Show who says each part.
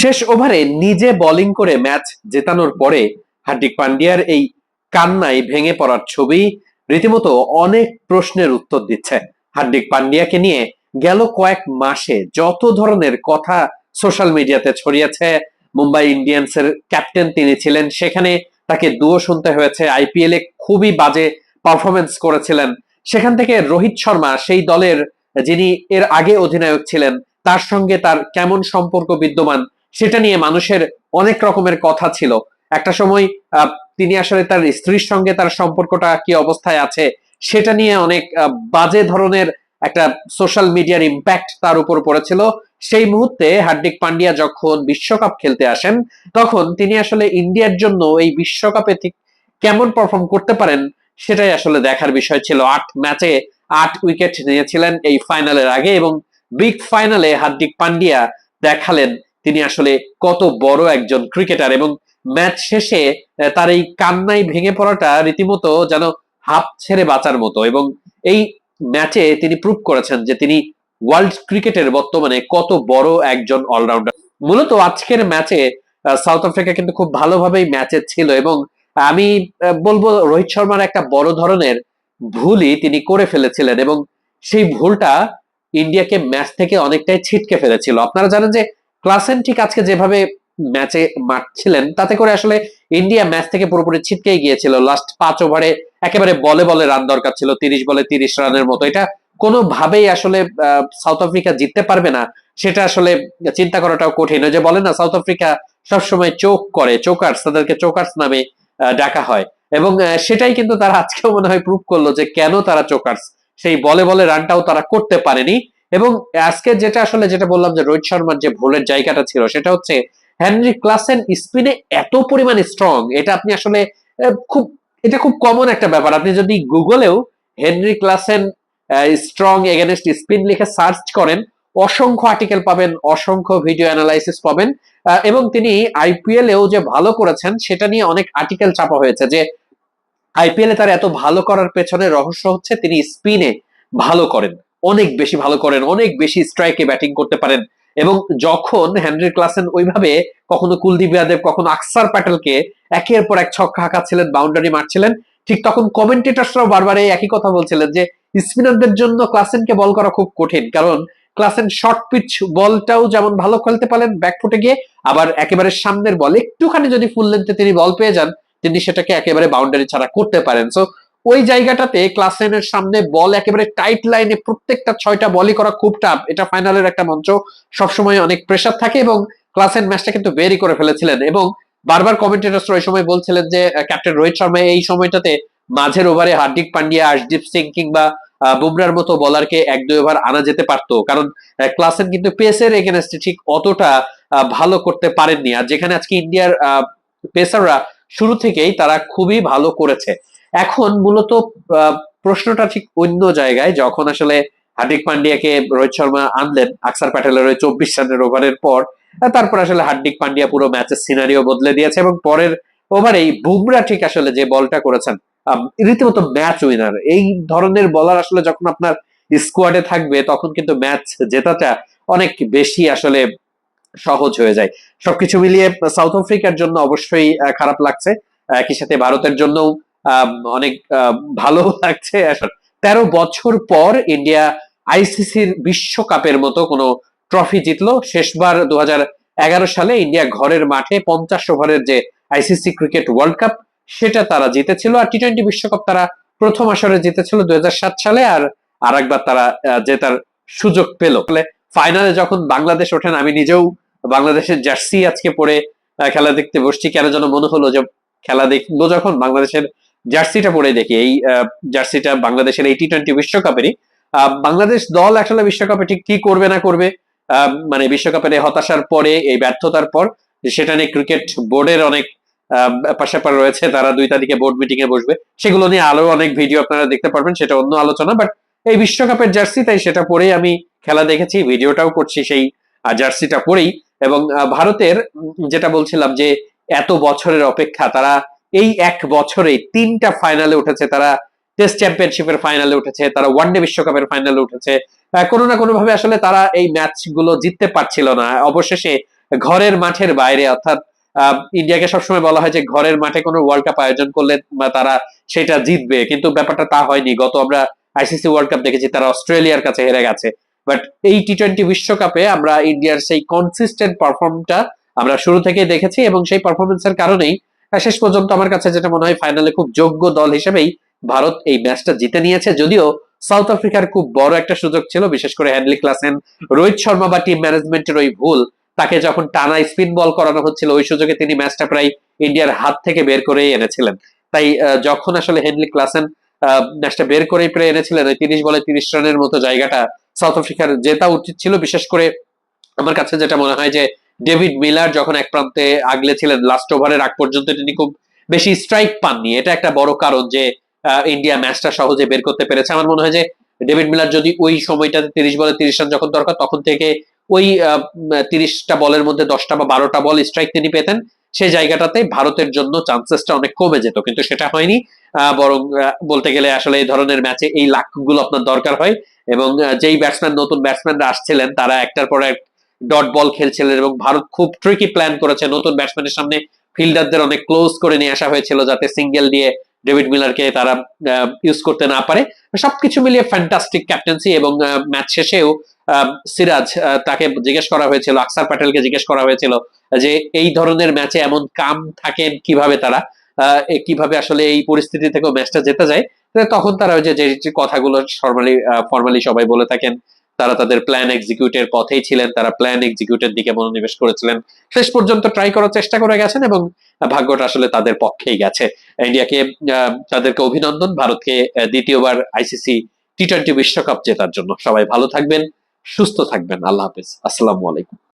Speaker 1: শেষ ওভারে নিজে বোলিং করে ম্যাচ জেতানোর পরে হার্দিক পান্ডিয়ার এই কান্নায় ভেঙে পড়ার ছবি রীতিমতো অনেক প্রশ্নের উত্তর দিচ্ছে। হার্দিক পান্ডিয়াকে নিয়ে গেল কয়েক মাসে যত ধরনের কথা সোশ্যাল মিডিয়াতে ছড়িয়েছে, মুম্বাই ইন্ডিয়ান্সের ক্যাপ্টেন তিনি ছিলেন, সেখানে তাকে দুও শুনতে হয়েছে। আইপিএল এ খুবই বাজে পারফরমেন্স করেছিলেন। সেখান থেকে রোহিত শর্মা, সেই দলের যিনি এর আগে অধিনায়ক ছিলেন, তার সঙ্গে তার কেমন সম্পর্ক বিদ্যমান সেটা নিয়ে মানুষের অনেক রকমের কথা ছিল। একটা সময় তিনি আসলে তার স্ত্রীর সঙ্গে তার সম্পর্কটা কি অবস্থায় আছে, সেটা নিয়ে অনেক বাজে ধরনের একটা সোশ্যাল মিডিয়ার ইম্প্যাক্ট তার উপর পড়েছিল। সেই মুহূর্তে হার্দিক পান্ডিয়া যখন বিশ্বকাপ খেলতে আসেন, তখন তিনি আসলে ইন্ডিয়ার জন্য এই বিশ্বকাপে ঠিক কেমন পারফর্ম করতে পারেন, সেটাই আসলে দেখার বিষয় ছিল। আট ম্যাচে আট উইকেট নিয়েছিলেন এই ফাইনালের আগে এবং বিগ ফাইনালে হার্দিক পান্ডিয়া দেখালেন। তিনি আসলে কত বড় একজন ক্রিকেটার এবং ম্যাচ শেষে তার এই কান্নায় ভেঙে পড়াটা রীতিমতো যেন হাফ ছেড়ে বাঁচার মতো এবং এই ম্যাচে তিনি প্রুভ করেছেন যে তিনি ওয়ার্ল্ড ক্রিকেটের বর্তমানে কত বড় একজন অলরাউন্ডার মূলত আজকের ম্যাচে সাউথ আফ্রিকা কিন্তু খুব ভালোভাবেই ম্যাচে ছিল এবং আমি বলব রোহিত শর্মার একটা বড় ধরনের ভুলই তিনি করে ফেলেছিলেন এবং সেই ভুলটা ইন্ডিয়াকে ম্যাচ থেকে অনেকটাই ছিটকে ফেলেছিল। আপনারা জানেন যে ক্লাসেন ঠিক আজকে যেভাবে ম্যাচে মারছিলেন, তাতে করে আসলে ইন্ডিয়া ম্যাচ থেকে পুরোপুরি ছিটকেই গিয়েছিল। লাস্ট পাঁচ ওভারে একেবারে বলে বলে রান দরকার ছিল, তিরিশ বলে তিরিশ রানের মতো। এটা কোনোভাবেই আসলে সাউথ আফ্রিকা জিততে পারবে না, সেটা আসলে চিন্তা করাটাও কঠিন। যে বলে না সাউথ আফ্রিকা সবসময় চোখ করে চোকার্স তাদেরকে চোকার্স নামে ডাকা হয়। এবং সেটাই কিন্তু তারা আজকেও মনে হয় প্রুভ করল যে কেন তারা চোকার্স সেই বলে বলে রানটাও তারা করতে পারেনি। এবং আজকে যেটা আসলে যেটা বললাম যে রোহিত শর্মার যে ভুলের জায়গাটা ছিল, সেটা হচ্ছে হেনরি ক্লাসেন স্পিনে এত পরিমাণে স্ট্রং এটা আপনি আসলে খুব, এটা খুব কমন একটা ব্যাপার। আপনি যদি গুগলেও Heinrich Klaasen strong against spin লিখে সার্চ করেন, অসংখ্য আর্টিকেল পাবেন, অসংখ্য ভিডিও অ্যানালাইসিস পাবেন এবং তিনি আইপিএল এও যে ভালো করেছেন, সেটা নিয়ে অনেক আর্টিকেল চাপা হয়েছে যে আইপিএল এ তার এত ভালো করার পেছনে রহস্য হচ্ছে তিনি স্পিনে ভালো করেন। অনেক বেশি ভালো করেন, অনেক বেশি স্ট্রাইকে ব্যাটিং করতে পারেন। এবং যখন হেনরি ক্লাসেন ওইভাবে কখনো কুলদীপ যাদব, কখনো আকসার প্যাটেলকে একের পর এক ছক্কা হাঁকাচ্ছিলেন বাউন্ডারি মারছিলেন, ঠিক তখন কমেন্টেটার্সরাও বারবার এই একই কথা বলছিলেন যে স্পিনারদের জন্য ক্লাসেনকে বল করা খুব কঠিন, কারণ ক্লাসেন শর্ট পিচ বলটাও যেমন ভালো খেলতে পারেন ব্যাকফুটে গিয়ে, আবার একেবারে সামনের বল একটুখানি যদি ফুল লেন্থে তিনি বল পেয়ে যান, তিনি সেটাকে একেবারে বাউন্ডারি ছাড়া করতে পারেন। সো ওই জায়গাটাতে ক্লাসেনের সামনে বল একেবারে টাইট লাইনে প্রত্যেকটা ছয়টা বলই করা খুব টাফ এটা ফাইনালের একটা মঞ্চ। সবসময় অনেক প্রেসার থাকে এবং ক্লাসেন ম্যাচটা কিন্তু বেরি করে ফেলেছিলেন এবং বারবার কমেন্টেটার্স ওই সময় বলছিলেন যে ক্যাপ্টেন রোহিত শর্মা এই সময়টাতে মাঝের ওভারে হার্দিক পান্ডিয়া, আশদীপ সিং কিংবা বুমরার মতো বলারকে এক দুই ওভার আনা যেতে পারতো। কারণ ক্লাসেন কিন্তু পেসের এগেনস্টে ঠিক অতটা ভালো করতে পারেননি। আর যেখানে আজকে ইন্ডিয়ার পেসাররা শুরু থেকেই তারা খুবই ভালো করেছে। এখন মূলত প্রশ্নটা ঠিক অন্য জায়গায়, যখন আসলে হার্দিক পান্ডিয়াকে রোহিত শর্মা আনলেন, আকসার প্যাটেলের ওই চব্বিশ রানের ওভারের পর তারপর আসলে হার্দিক পান্ডিয়া পুরো ম্যাচের সিনারিও বদলে দিয়েছে এবং পরের ওভারেই বুমরা ঠিক আসলে যে বলটা করেছেন রীতিমতো ম্যাচ উইনার এই ধরনের বলার আসলে যখন আপনার স্কোয়াডে থাকবে, তখন কিন্তু ম্যাচ জেতাটা অনেক বেশি আসলে সহজ হয়ে যায়। সবকিছু মিলিয়ে সাউথ আফ্রিকার জন্য অবশ্যই খারাপ লাগছে। একই সাথে ভারতের জন্য অনেক ভালো লাগছে। তেরো বছর পর ইন্ডিয়া আইসিসির বিশ্বকাপের মতো কোনো ট্রফি জিতলো। শেষবার দু সালে ইন্ডিয়া ঘরের মাঠে পঞ্চাশ ওভারের যে আইসিসি ক্রিকেট ওয়ার্ল্ড কাপ, সেটা তারা জিতেছিল। আর টি টোয়েন্টি বিশ্বকাপ তারা প্রথম আসরে জিতেছিল দুই হাজার সাত সালে আর আর একবার তারা জেতার সুযোগ পেল। ফাইনালে যখন বাংলাদেশ ওঠেন, আমি নিজেও বাংলাদেশের জার্সি আজকে পরে খেলা দেখতে বসছি। কেন যেন মনে হলো যে খেলা দেখব যখন। বাংলাদেশের জার্সিটা পরে দেখি। এই জার্সিটা বাংলাদেশের এই টি টোয়েন্টি বিশ্বকাপেরই। বাংলাদেশ দল আসলে বিশ্বকাপে ঠিক কি করবে না করবে মানে বিশ্বকাপের এই হতাশার পরে, এই ব্যর্থতার পর, সেটা নিয়ে ক্রিকেট বোর্ডের অনেক ব্যাপার রয়েছে। তারা দুই তারিখে বোর্ড মিটিং এ বসবে। সেগুলো নিয়ে আরও অনেক ভিডিও আপনারা দেখতে পারবেন, সেটা অন্য আলোচনা। বাট এই বিশ্বকাপের জার্সি, তাই সেটা পরেই আমি খেলা দেখেছি, ভিডিওটাও করছি সেই জার্সিটা পরেই। এবং ভারতের যেটা বলছিলাম যে এত বছরের অপেক্ষা, তারা এই এক বছরে তিনটা ফাইনালে উঠেছে। তারা টেস্ট চ্যাম্পিয়নশিপের ফাইনালে উঠেছে, তারা ওয়ানডে বিশ্বকাপের ফাইনালে উঠেছে। কোনো না কোনো ভাবে আসলে তারা এই ম্যাচগুলো জিততে পারছিল না। অবশেষে ঘরের মাঠের বাইরে, অর্থাৎ ইন্ডিয়াকে সবসময় বলা হয় যে ঘরের মাঠে কোনো ওয়ার্ল্ড কাপ আয়োজন করলে তারা সেটা জিতবে। কিন্তু ব্যাপারটা তা হয়নি। গত আমরা আইসিসি ওয়ার্ল্ড কাপ দেখেছি, তারা অস্ট্রেলিয়ার কাছে হেরে গেছে। বাট এই টি টোয়েন্টি বিশ্বকাপে আমরা ইন্ডিয়ার সেই কনসিস্টেন্ট পারফর্মটা আমরা শুরু থেকেই দেখেছি এবং সেই পারফরমেন্সের কারণেই শেষ পর্যন্ত আমার কাছে যেটা মনে হয় ফাইনালে খুব যোগ্য দল হিসেবেই ভারত এই ম্যাচটা জিতে নিয়েছে। যদিও সাউথ আফ্রিকার খুব বড় একটা সুযোগ ছিল, বিশেষ করে হ্যান্ডলি ক্লাসেন রোহিত শর্মা বা টিম ম্যানেজমেন্টের ওই ভুল, তাকে যখন টানা স্পিন বল করানো হচ্ছিল, ওই সুযোগে তিনি ম্যাচটা প্রায় ইন্ডিয়ার হাত থেকে বের করেই এনেছিলেন। তাই যখন আসলে হেনলি ক্লাসেন ম্যাচটা বের করেই প্রায় এনেছিলেন, ওই তিরিশ বলে তিরিশ রানের মতো জায়গাটা সাউথ আফ্রিকার জেতা উচিত ছিল। বিশেষ করে আমার কাছে যেটা মনে হয় যে ডেভিড মিলার যখন এক প্রান্তে আগলে ছিলেন লাস্ট ওভারের আগ পর্যন্ত তিনি খুব বেশি স্ট্রাইক পাননি। এটা একটা বড় কারণ যে ইন্ডিয়া ম্যাচটা সহজে বের করতে পেরেছে। আমার মনে হয় যে, ডেভিড মিলার যদি ওই সময়টাতে তিরিশ বলে তিরিশ রান যখন দরকার, তখন থেকে ওই তিরিশটা বলের মধ্যে দশটা বা বারোটা বল স্ট্রাইক তিনি পেতেন। সেই জায়গাটাতে ভারতের জন্য চান্সেসটা অনেক কমে যেত, কিন্তু সেটা হয়নি। বরং বলতে গেলে আসলে এই ধরনের ম্যাচে এই লাখগুলো আপনার দরকার হয়। এবং যেই ব্যাটসম্যান নতুন ব্যাটসম্যানরা আসছিলেন, তারা একটার পর এক ডট বল খেলছিলেন এবং ভারত খুব ট্রিকি প্ল্যান করেছে। নতুন ব্যাটসম্যানের সামনে ফিল্ডারদের অনেক ক্লোজ করে নিয়ে আসা হয়েছিল যাতে সিঙ্গেল দিয়ে ডেভিড মিলারকে তারা ইউজ করতে না পারে। সবকিছু মিলিয়ে ফ্যান্টাস্টিক ক্যাপ্টেন্সি এবং ম্যাচ শেষেও সিরাজ তাকে জিজ্ঞেস করা হয়েছিল, আকসার প্যাটেলকে জিজ্ঞেস করা হয়েছিল যে এই ধরনের ম্যাচে এমন কাম থাকেন কীভাবে তারা? কীভাবে আসলে এই পরিস্থিতি থেকেও ম্যাচটা যেতে যায়? তখন তারা ওই যে যে কথাগুলো ফর্মালি ফর্মালি সবাই বলে থাকেন তারা তাদের প্ল্যান এক্সিকিউটের পথেই ছিলেন, তারা প্ল্যান এক্সিকিউটের দিকে মনোনিবেশ করেছিলেন। শেষ পর্যন্ত ট্রাই করার চেষ্টা করে গেছেন এবং ভাগ্যটা আসলে তাদের পক্ষেই গেছে। ইন্ডিয়াকে তাদেরকে অভিনন্দন। ভারতকে দ্বিতীয়বার আইসিসি টি টোয়েন্টি বিশ্বকাপ জেতার জন্য। সবাই ভালো থাকবেন, সুস্থ থাকবেন। আল্লাহ হাফিজ। আসসালামু আলাইকুম।